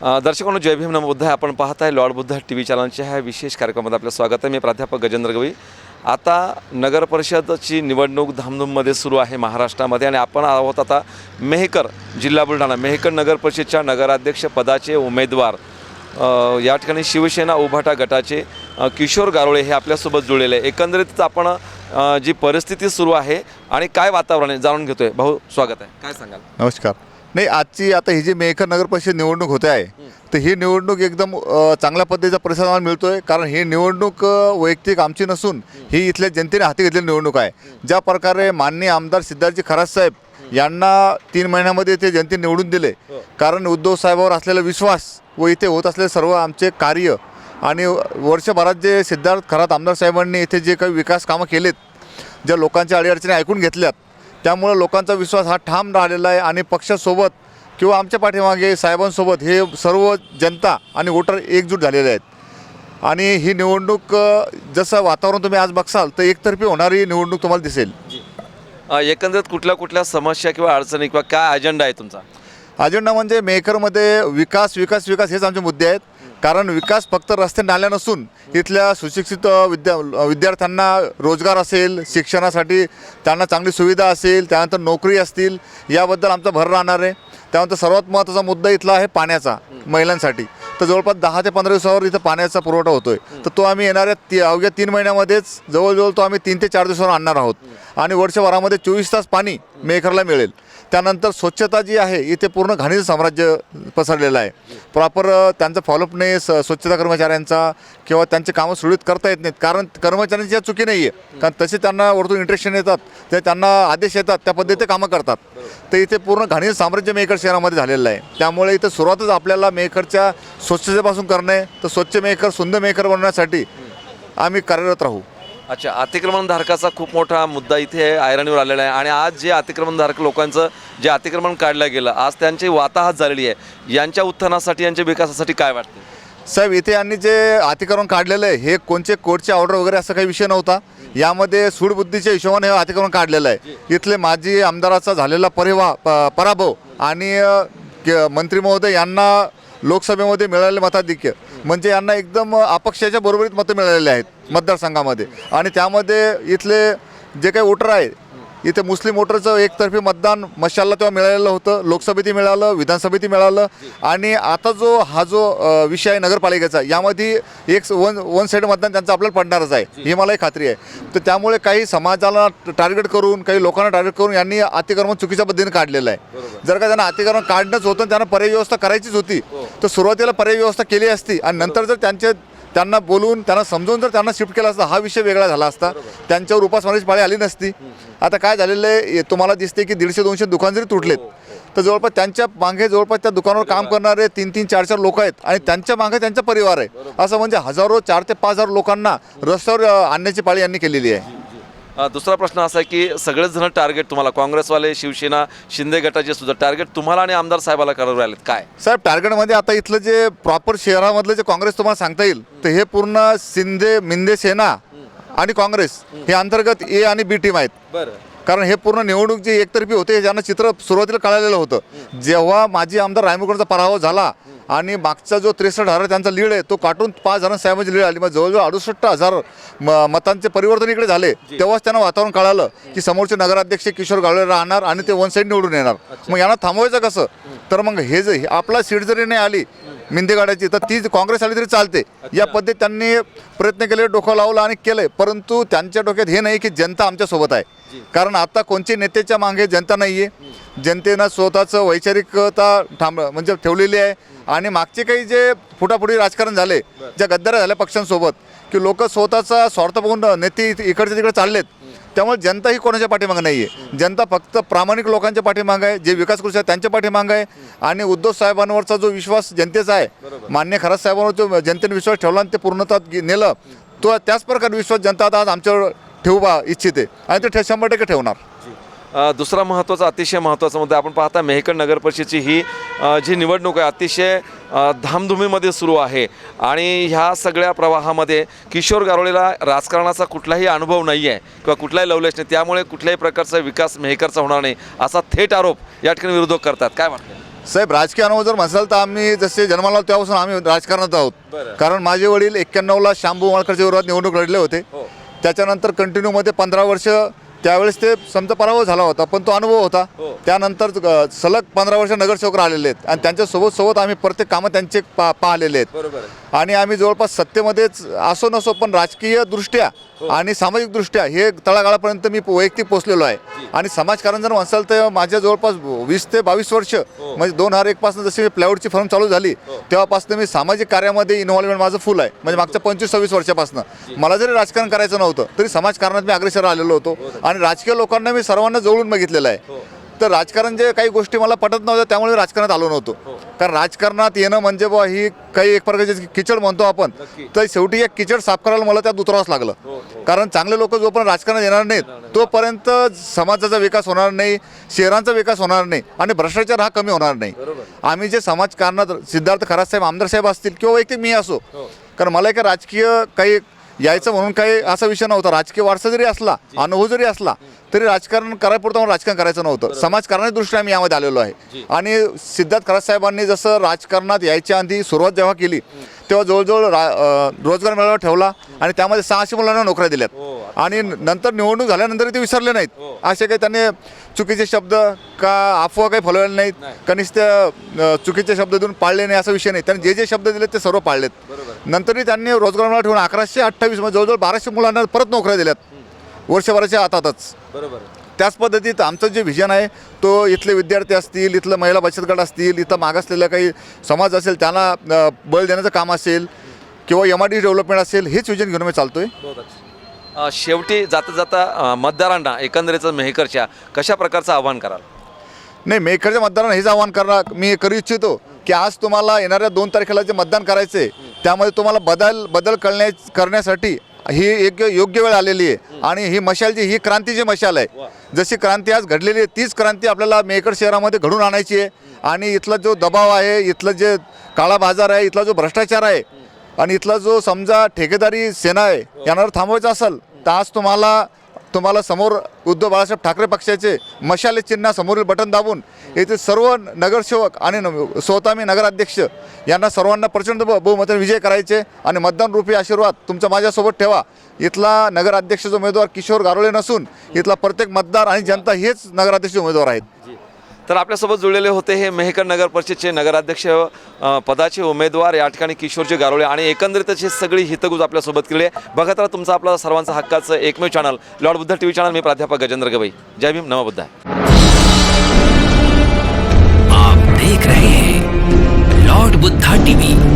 दर्शकांनो जय भीम नमो बुद्ध आपण पाहत आहे लॉर्ड बुद्ध टी व्ही चॅनलच्या ह्या विशेष कार्यक्रमात आपलं स्वागत आहे. मी प्राध्यापक गजेंद्र गवई आता नगर परिषदची निवडणूक धामधूममध्ये सुरू आहे महाराष्ट्रामध्ये आणि आपण आहोत आता मेहकर जिल्हा बुलढाणा. मेहकर नगर परिषदच्या नगराध्यक्ष पदाचे उमेदवार या ठिकाणी शिवसेना उभाटा गटाचे किशोर गारोळे हे आपल्यासोबत जुळलेले आहे एकंदरीत आपण जी परिस्थिती सुरू आहे आणि काय वातावरण आहे जाणून घेतोय. भाऊ स्वागत आहे. काय सांगाल? नमस्कार. नाही आजची आता ही जी मेहकर नगर परिषद निवडणूक होते आहे तर ही निवडणूक एकदम चांगल्या पद्धतीचा प्रतिसाद आम्हाला मिळतोय कारण ही निवडणूक वैयक्तिक आमची नसून ही इथल्या जनतेने हाती घेतलेली निवडणूक आहे. ज्या प्रकारे माननीय आमदार सिद्धार्थजी खरात साहेब यांना तीन महिन्यामध्ये ते जनतेने निवडून दिले कारण उद्धव साहेबावर असलेला विश्वास व इथे होत असलेले सर्व आमचे कार्य आणि वर्षभरात जे सिद्धार्थ खरात आमदार साहेबांनी इथे जे काही विकास कामं केलेत ज्या लोकांच्या अडीअडचणी ऐकून घेतल्यात त्यामुळं लोकांचा विश्वास हा ठाम राहिलेला आहे आणि पक्षासोबत किंवा आमच्या पाठीमागे साहेबांसोबत हे सर्व जनता आणि वोटर एकजूट झालेले आहेत. आणि ही निवडणूक जसं वातावरण तुम्ही आज बघसाल तर एकतर्फी होणारी निवडणूक तुम्हाला दिसेल. एकंदरीत कुठल्या कुठल्या समस्या किंवा अडचणी किंवा काय अजेंडा आहे तुमचा? अजेंडा म्हणजे मेकरमध्ये विकास विकास विकास हेच आमचे मुद्दे आहेत. कारण विकास फक्त रस्ते नाल्या नसून इथल्या सुशिक्षित विद्या विद्यार्थ्यांना रोजगार असेल शिक्षणासाठी त्यांना चांगली सुविधा असेल त्यानंतर नोकरी असतील याबद्दल आमचा भर राहणार आहे. त्यानंतर सर्वात महत्त्वाचा मुद्दा इथला आहे पाण्याचा महिलांसाठी. तर जवळपास दहा ते पंधरा दिवसावर इथं पाण्याचा पुरवठा होतोय. तर तो आम्ही येणाऱ्या ती अवघ्या तीन महिन्यामध्येच जवळजवळ तो आम्ही तीन ते चार दिवसावर आणणार आहोत. आणि वर्षभरामध्ये चोवीस तास पाणी मेखरला मिळेल. त्यानंतर स्वच्छता जी आहे इथे पूर्ण घाणीचं साम्राज्य पसरलेलं आहे. प्रॉपर त्यांचं फॉलोअप नाही स स्वच्छता कर्मचाऱ्यांचा किंवा त्यांचे कामं सुरळीत करता येत नाहीत. कारण कर्मचाऱ्यांची या चुकी नाही आहे कारण तसे त्यांना वरतून इंटरेक्शन येतात ते त्यांना आदेश येतात त्या पद्धतीने ते कामं करतात. तर इथे पूर्ण घाणीचं साम्राज्य मेकर शहरामध्ये झालेलं आहे. त्यामुळे इथं सुरुवातच आपल्याला मेकरच्या स्वच्छतेपासून करणे तर स्वच्छ मेकर सुंदर मेकर बनवण्यासाठी आम्ही कार्यरत राहू. अच्छा अतिक्रमणधारकाचा खूप मोठा मुद्दा इथे आयरणीवर आलेला आहे. आणि आज जे अतिक्रमणधारक लोकांचं जे अतिक्रमण काढलं गेलं आज त्यांची वाताहत झालेली आहे. यांच्या उत्थानासाठी यांच्या विकासासाठी काय वाटतं साहेब इथे यांनी जे अतिक्रमण काढलेलं आहे हे कोणचे कोर्टचे ऑर्डर वगैरे असा काही विषय नव्हता. यामध्ये सूडबुद्धीच्या हिशोबाने हे अतिक्रमण काढलेलं आहे. इथले माजी आमदाराचा झालेला परिवा पराभव आणि मंत्री महोदय यांना लोकसभेमध्ये मिळालेले मताधिक्य. म्हणजे यांना एकदम अपक्षाच्या बरोबरीत मतं मिळालेले आहेत मतदारसंघामध्ये. आणि त्यामध्ये इथले जे काही वोटर आहे इथे मुस्लिम वोटरचं एकतर्फी मतदान मशालला तेव्हा मिळालेलं होतं लोकसभेतही मिळालं विधानसभेतही मिळालं. आणि आता जो हा जो विषय आहे नगरपालिकेचा यामध्ये एक वन वन साईड मतदान त्यांचं आपल्याला पडणारच आहे ही मलाही खात्री आहे. तर त्यामुळे काही समाजाला टार्गेट करून काही लोकांना टार्गेट करून यांनी अतिक्रमण चुकीच्या पद्धतीने काढलेलं आहे. जर का त्यांना अतिक्रमण काढणंच होतं त्यांना पर्याय व्यवस्था करायचीच होती तर सुरुवातीला पर्याय व्यवस्था केली असती आणि नंतर जर त्यांचे त्यांना बोलून त्यांना समजून जर त्यांना शिफ्ट केला असता हा विषय वेगळा झाला असता त्यांच्यावर उपासमारीची पाळी आली नसती. आता काय झालेलं आहे तुम्हाला दिसते की दीडशे दोनशे दुकान जरी तुटलेत तर जवळपास त्यांच्या मागे जवळपास त्या दुकानावर काम करणारे तीन तीन चार चार लोक आहेत आणि त्यांच्या मागे त्यांचा परिवार आहे. असं म्हणजे हजारो चार ते पाच हजार लोकांना रस्त्यावर आणण्याची पाळी यांनी केलेली आहे. दुसरा प्रश्न असा आहे की सगळेच जण टार्गेट तुम्हाला. काँग्रेसवाले शिवसेना शिंदे गटाचे सुद्धा टार्गेट तुम्हाला आणि आमदार साहेबाला करावं राहिलेत काय? साहेब टार्गेटमध्ये आता इथलं जे प्रॉपर शहरामधलं जे काँग्रेस तुम्हाला सांगता येईल तर हे पूर्ण शिंदे मिंदे सेना आणि काँग्रेस हे अंतर्गत ए आणि बी टीम आहेत. बरं. कारण हे पूर्ण निवडणूक जी एकतर्फी होते ज्यांना चित्र सुरुवातीला कळालेलं होतं. जेव्हा माजी आमदार रायमुकडचा पराभव झाला आणि मागचा जो त्रेसष्ट हजार त्यांचा लीड आहे तो काटून पाच हजार साहेबांची लीड आली. मग जवळजवळ अडुसष्ट हजार म- मतांचे परिवर्तन इकडे झाले. तेव्हाच त्यांना वातावरण कळालं की समोरचे नगराध्यक्ष किशोर गावळे राहणार आणि ते वन साईड निवडून येणार. मग यांना थांबवायचं कसं? तर मग हे जे आपला सीट जरी नाही आली मिंदेगाड्याची तर ती काँग्रेस आली तरी चालते. या पद्धतीत त्यांनी प्रयत्न केले डोकं लावलं आणि केलंय. परंतु त्यांच्या डोक्यात हे नाही की जनता आमच्यासोबत आहे. कारण आता कोणत्याही नेत्याच्या मागे जनता नाही आहे जनतेनं स्वतःचं वैचारिकता थांब म्हणजे ठेवलेली आहे. आणि मागचे काही जे फुटाफुटी राजकारण झाले ज्या गद्दाऱ्या झाल्या पक्षांसोबत की लोक स्वतःचा स्वार्थ बघून नेते इथे- इकडचे तिकडे चाललेत. त्यामुळे जनता ही कोणाच्या पाठीमागे नाही आहे जनता फक्त प्रामाणिक लोकांच्या पाठीमागे आहे जे विकास करू शकतात त्यांच्या पाठीमागे आहे. आणि उद्धव साहेबांवरचा जो विश्वास जनतेचा आहे मान्य खरात साहेबांवर जो जनतेने विश्वास ठेवला आणि ते पूर्णतः नेलं तो त्याच प्रकारे विश्वास जनता आता आज आमच्यावर ठेवू बा इच्छिते. आणि ते शंभर टक्के ठेवणार. दुसरा महत्त्वाचा अतिशय महत्त्वाचा मुद्दा आपण पाहता मेहकर नगर परिषदेची ही जी निवडणूक आहे अतिशय धामधुमीमध्ये सुरू आहे. आणि ह्या सगळ्या प्रवाहामध्ये किशोर गारोळेला राजकारणाचा कुठलाही अनुभव नाही आहे किंवा कुठलाही लवलेश नाही. त्यामुळे कुठल्याही प्रकारचा विकास मेहकरचा होणार नाही असा थेट आरोप या ठिकाणी विरोधक करतात. काय वाटतं? साहेब राजकीय अनुभव जर म्हणाल तर आम्ही जसे जन्माला आलो तेव्हापासून आम्ही राजकारणात. आहोत. कारण माझे वडील एक्क्याण्णवला शांभू माळकरच्या विरोधात निवडणूक लढले होते. हो. त्याच्यानंतर कंटिन्यूमध्ये पंधरा वर्ष त्यावेळेस ते समजा पराभव झाला होता पण तो अनुभव होता. हो. त्यानंतर अ, सलग पंधरा वर्ष नगरसेवक राहिलेले आहेत. आणि त्यांच्यासोबत सोबत आम्ही प्रत्येक कामं त्यांचे पा पाहिलेले आहेत. बरोबर आहे. आणि आम्ही जवळपास सत्तेमध्येच असो नसो पण राजकीय दृष्ट्या आणि सामाजिक दृष्ट्या हे तळागाळापर्यंत मी वैयक्तिक पोहोचलेलो आहे. आणि समाजकारण जर म्हणसाल तर माझ्या जवळपास वीस ते बावीस वर्ष म्हणजे दोन हजार एक पासून जशी मी प्लायवूडची फर्म चालू झाली तेव्हापासून मी सामाजिक कार्यामध्ये इन्व्हॉल्वमेंट माझं फुल आहे. म्हणजे मागच्या पंचवीस सव्वीस वर्षापासून. मला जरी राजकारण करायचं नव्हतं तरी समाजकारणात मी अग्रेसर आलेलो होतो. आणि राजकीय लोकांना मी सर्वांना जवळून बघितलेलं आहे. तर राजकारण जे काही गोष्टी मला पटत नव्हत्या त्यामुळे मी राजकारणात आलो नव्हतो. कारण राजकारणात येणं म्हणजे बुवा ही काही एक प्रकारची किचड म्हणतो आपण. तर शेवटी एक किचड साफ करायला मला त्यात उतरावंच लागलं. कारण चांगले लोक जोपर्यंत राजकारणात येणार नाहीत तोपर्यंत समाजाचा विकास होणार नाही शहरांचा विकास होणार नाही आणि भ्रष्टाचार हा कमी होणार नाही. आम्ही जे समाजकारणात सिद्धार्थ खरात साहेब आमदार साहेब असतील किंवा वैयक्तिक मी असो कारण मला एक राजकीय काही यायचं म्हणून काही असा विषय नव्हता. राजकीय वारसा जरी असला अनुभव जरी असला तरी राजकारण करायपुरतं मला राजकारण करायचं नव्हतं. समाजकारणाच्या दृष्टीने आम्ही यामध्ये आलेलो आहे. आणि सिद्धार्थ खरात साहेबांनी जसं राजकारणात यायच्या आधी सुरुवात जेव्हा केली तेव्हा जवळजवळ रोजगार मेळावा ठेवला आणि त्यामध्ये सहाशे मुलांना नोकऱ्या दिल्यात. आणि नंतर निवडणूक झाल्यानंतर ते विसरले नाहीत. असे काही त्यांनी चुकीचे शब्द का अफवा काही फलवले नाहीत. का नुसते अं, चुकीचे शब्द देऊन पाळले नाही असा विषय नाही. त्यांनी जे जे शब्द दिले ते सर्व पाळलेत. नंतरही त्यांनी रोजगार मेळावा ठेवून अकराशे अठ्ठावीस म्हणजे जवळजवळ बाराशे मुलांना परत नोकऱ्या दिल्यात. वर्षभराच्या हातातच बरोबर. त्याच पद्धतीत आमचं जे व्हिजन आहे तो इथले विद्यार्थी असतील इथलं महिला बचत गट असतील इथं मागासलेला काही समाज असेल त्यांना बळ देण्याचं काम असेल किंवा एम आर डी डेव्हलपमेंट असेल हेच विजन घेऊन मी चालतोय. अ, शेवटी जाता जाता मतदारांना एकंदरीत मेहकरच्या कशा प्रकारचं आव्हान कराल? नाही मेकरच्या मतदारांना हेच आवाहन करणार मी करू इच्छितो. की आज तुम्हाला येणाऱ्या दोन तारखेला जे मतदान करायचं आहे त्यामध्ये तुम्हाला बदल बदल करण्या करण्यासाठी ही एक योग्य वेळ आलेली आहे. आणि ही मशाल जी ही क्रांतीची मशाल आहे जशी क्रांती आज घडलेली आहे तीच क्रांती आपल्याला मेकड शहरामध्ये घडून आणायची आहे. आणि इथला जो दबाव आहे इथलं जे काळा बाजार आहे इथला जो भ्रष्टाचार आहे आणि इथला जो समजा ठेकेदारी सेना आहे यांना थांबवायचं असेल तर आज तुम्हाला तुम्हाला समोर उद्धव बाळासाहेब ठाकरे पक्षाचे मशाले चिन्ह समोरील बटन दाबून येथे सर्व नगरसेवक आणि न- स्वतः मी नगराध्यक्ष यांना सर्वांना प्रचंड ब- बहुमताने विजय करायचे आणि मतदान रूपी आशीर्वाद तुमचा माझ्यासोबत ठेवा. इथला नगराध्यक्षाचा उमेदवार किशोर गारोळे नसून इथला प्रत्येक मतदार आणि जनता हेच नगराध्यक्ष उमेदवार आहेत. तर आपल्यासोबत जुळलेले होते हे मेहकर नगर परिषदचे नगराध्यक्ष पदाचे उमेदवार या ठिकाणी किशोरजी गारोळे आणि एकंदरीतच हे सगळी हितगुज आपल्यासोबत केली आहे. बघत राहा तुमचा आपला सर्वांचा हक्काचं एकमेव channel Lord Buddha T V channel मी प्राध्यापक गजेंद्र गवई. जय भीम नवा बुद्ध आप देख रहे हैं लॉर्ड बुद्धा टीवी।